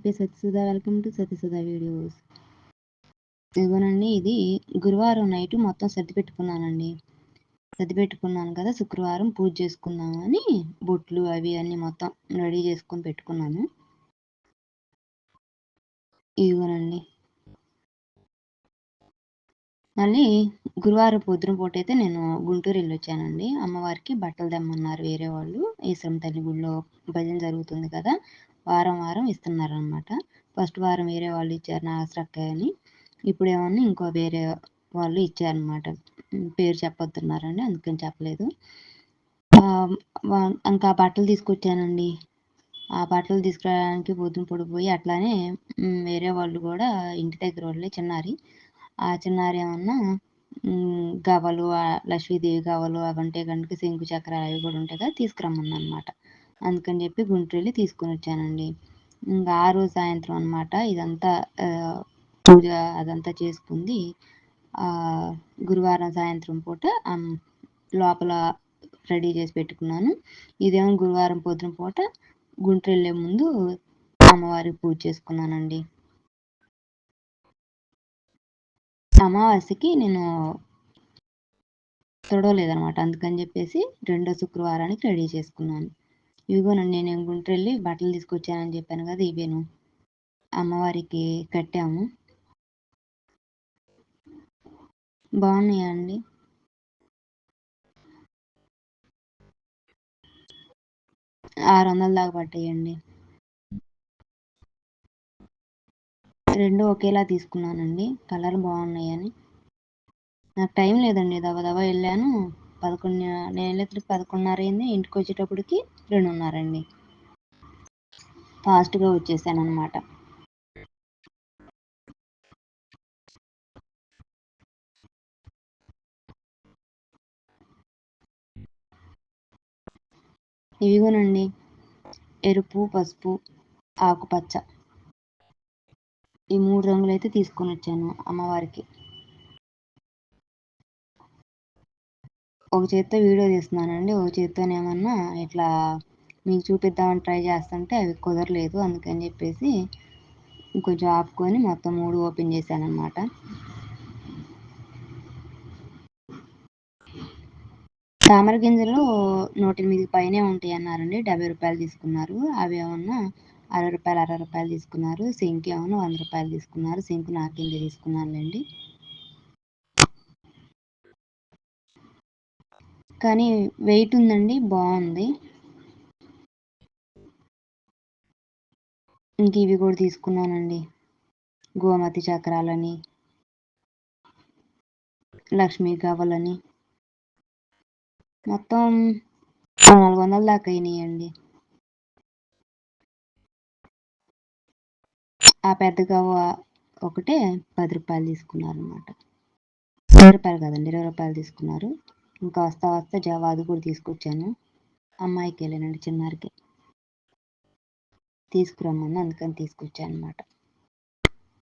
Happy Satyasudha welcome to Satyasudha videos. ఇదిగోనండి ఇది గురువారం నైట్ మొత్తం సర్ది పెట్టుకున్నానండి. సర్ది పెట్టుకున్నాను కదా శుక్రవారం పూజ చేసుకుందామని బొట్లు అవి అన్నీ మొత్తం రెడీ చేసుకొని పెట్టుకున్నాను. ఇదిగోనండి. మళ్ళీ గురువారం పొద్దున పూట అయితే నేను గుంటూరు వెళ్ళి వచ్చానండి అమ్మవారికి బట్టలు తెమ్మన్నారు వేరే వాళ్ళు. ఈశ్వరం తల్లి గుడిలో భజన జరుగుతుంది కదా వారం వారం ఇస్తున్నారనమాట ఫస్ట్ వారం వేరే వాళ్ళు ఇచ్చారు నాగస్రక్కయ్య అని ఇప్పుడు ఏమన్నా ఇంకో వేరే వాళ్ళు ఇచ్చారనమాట పేరు చెప్పొద్దున్నారండి అందుకని చెప్పలేదు. ఇంకా బట్టలు తీసుకొచ్చానండి. ఆ బట్టలు తీసుకురావడానికి పొద్దున పొడిపోయి అట్లానే వేరే వాళ్ళు కూడా ఇంటి దగ్గర వాళ్ళే చిన్నారి. ఆ చిన్నారి ఏమన్నా గవలు లక్ష్మీదేవి గవలు అవి కనుక శంకు చక్రాలు అవి కూడా ఉంటాయి కదా తీసుకురమ్మన్నమాట. అందుకని చెప్పి గుంటూరు వెళ్ళి తీసుకొని వచ్చానండి ఇంకా ఆ రోజు సాయంత్రం అనమాట ఇదంతా పూజ అదంతా చేసుకుంది. గురువారం సాయంత్రం పూట లోపల రెడీ చేసి పెట్టుకున్నాను. ఇదేమో గురువారం పొద్దున పూట గుంటూరు వెళ్ళే ముందు అమ్మవారికి పూజ చేసుకున్నానండి. అమావాస్యకి నేను తొడవలేదనమాట అందుకని చెప్పేసి రెండో శుక్రవారానికి రెడీ చేసుకున్నాను. ఇదిగోనండి నేను గుంటూరు వెళ్ళి బట్టలు తీసుకొచ్చానని చెప్పాను కదా ఇవేను. అమ్మవారికి కట్టాము. బాగున్నాయా అండి? ఆరు వందల దాకా పట్టేయండి రెండు ఒకేలా తీసుకున్నానండి. కలర్ బాగున్నాయని. నాకు టైం లేదండి. దవ దవ వెళ్ళాను. పదకొండు నేను వెళ్ళేసరికి పదకొండున్నర అయింది ఇంటికి వచ్చేటప్పటికి రెండున్నర అండి ఫాస్ట్గా వచ్చేసాను అనమాట ఇవిగోనండి. ఎరుపు పసుపు ఆకుపచ్చ. ఈ మూడు రంగులు అయితే తీసుకొని వచ్చాను అమ్మవారికి. ఒక చేత్తో వీడియో తీస్తున్నానండి. ఒక చేత్తోనేమన్నా ఇట్లా మీకు చూపిద్దామని ట్రై చేస్తుంటే అవి కుదరలేదు. అందుకని చెప్పేసి కొంచెం ఆపుకొని మొత్తం మూడు ఓపెన్ చేశాను తామర గింజలు నూట ఎనిమిది పైనే ఉంటాయి అన్నారండి. డెబ్బై రూపాయలు తీసుకున్నారు. అవి ఏమన్నా అరవై రూపాయలు అరవై రూపాయలు తీసుకున్నారు. సింక్ ఏమన్నా వంద రూపాయలు తీసుకున్నారు. సింక్ నాకింది తీసుకున్నానులేండి. కానీ వెయిట్ ఉందండి బాగుంది. ఇంక ఇవి కూడా తీసుకున్నానండి. గోమతి చక్రాలని లక్ష్మీ గవ్వలని. మొత్తం నాలుగు వందల దాకా అయినాయండి. ఆ పెద్ద గవ్వ ఒకటే పది రూపాయలు తీసుకున్నారు అనమాట ఇరవై రూపాయలు కదండి ఇరవై రూపాయలు తీసుకున్నారు. ఇంకా వస్తా వస్తా జావా అది కూడా తీసుకొచ్చాను. అమ్మాయికి వెళ్ళానండి చిన్నారికి. తీసుకురమ్మని అందుకని తీసుకొచ్చాను అనమాట